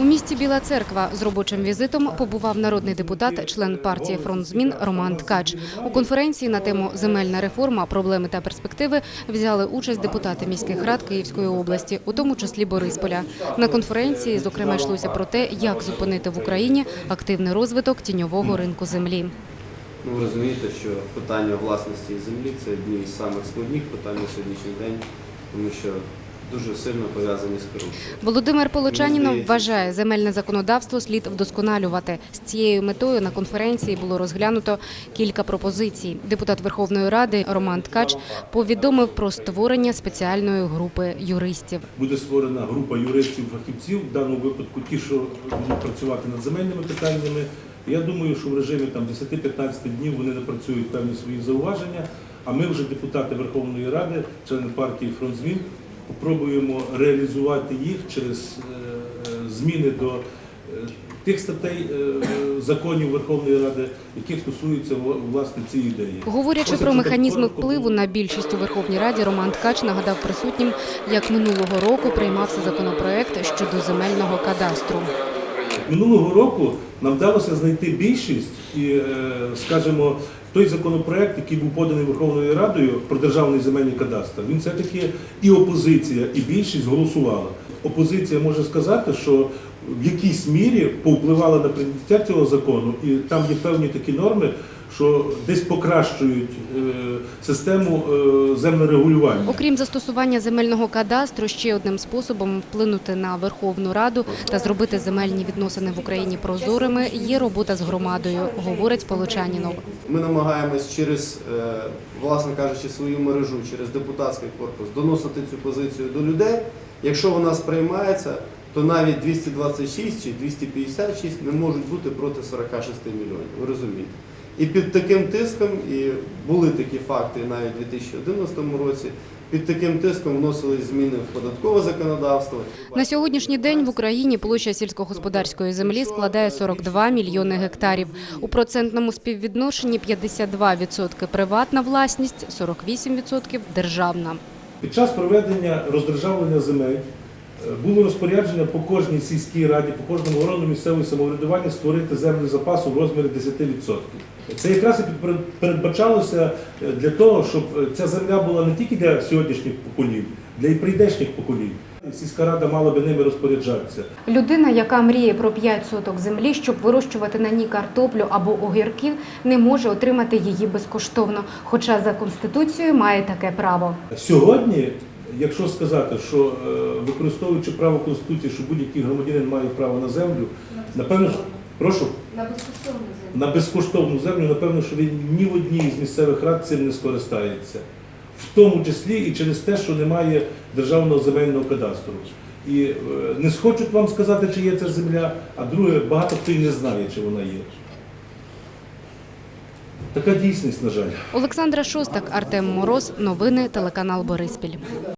У місті Біла Церква з робочим візитом побував народний депутат, член партії «Фронт змін» Роман Ткач. У конференції на тему «Земельна реформа. Проблеми та перспективи» взяли участь депутати міських рад Київської області, у тому числі Борисполя. На конференції, зокрема, йшлося про те, як зупинити в Україні активний розвиток тіньового ринку землі. Ну, ви розумієте, що питання власності землі це одні із самих складних питань на сьогоднішній день, тому що дуже сильно пов'язані з корупцією. Володимир здається, вважає, земельне законодавство слід вдосконалювати. З цією метою на конференції було розглянуто кілька пропозицій. Депутат Верховної Ради Роман Ткач повідомив про створення спеціальної групи юристів. буде створена група юристів-фахівців, в даному випадку ті, що будуть працювати над земельними питаннями. Я думаю, що в режимі там 10-15 днів вони напрацюють певні свої зауваження. А ми вже депутати Верховної Ради, члени партії «Фронт змін, спробуємо реалізувати їх через е, зміни до е, тих статей е, законів Верховної Ради, які стосуються вла- власне цієї ідеї. Говорячи Ось про механізми коротко, впливу на більшість у Верховній Раді, Роман Ткач нагадав присутнім, як минулого року приймався законопроект щодо земельного кадастру. Минулого року нам вдалося знайти більшість і, скажімо, той законопроект, який був поданий Верховною Радою про державний земельний кадастр, він все-таки і опозиція, і більшість голосувала. Опозиція може сказати, що в якійсь мірі повпливала на прийняття цього закону, і там є певні такі норми, що десь покращують е, систему е, землерегулювання. Окрім застосування земельного кадастру, ще одним способом вплинути на Верховну Раду та зробити земельні відносини в Україні прозорими є робота з громадою, говорить Полочанінов. Ми намагаємось через, е, власне кажучи, свою мережу, через депутатський корпус доносити цю позицію до людей. Якщо вона сприймається, то навіть 226 чи 256 не можуть бути проти 46 мільйонів. Ви розумієте? І під таким тиском, і були такі факти навіть у 2011 році, під таким тиском вносились зміни в податкове законодавство. На сьогоднішній день в Україні площа сільськогосподарської землі складає 42 мільйони гектарів. У процентному співвідношенні 52% приватна власність, 48% державна. Під час проведення роздержавлення земель було розпорядження по кожній сільській раді, по кожному органу місцевого самоврядування створити землю запасу в розмірі 10%. Це якраз і передбачалося е, для того, щоб е, ця земля була не тільки для сьогоднішніх поколінь, для і прийдешніх поколінь. Сільська рада мала би ними розпоряджатися. Людина, яка мріє про 5 соток землі, щоб вирощувати на ній картоплю або огірків, не може отримати її безкоштовно, хоча за конституцією має таке право. Сьогодні, якщо сказати, що е, використовуючи право Конституції, що будь-який громадянин має право на землю, напевно, прошу. На безкоштовну на безкоштовну землю, напевно, що він ні в одній з місцевих рад цим не скористається. В тому числі і через те, що немає державного земельного кадастру. І е, не схочуть вам сказати, чи є ця земля, а друге, багато хто і не знає, чи вона є. Така дійсність, на жаль. Олександра Шостак, Артем Мороз. Новини телеканал Бориспіль.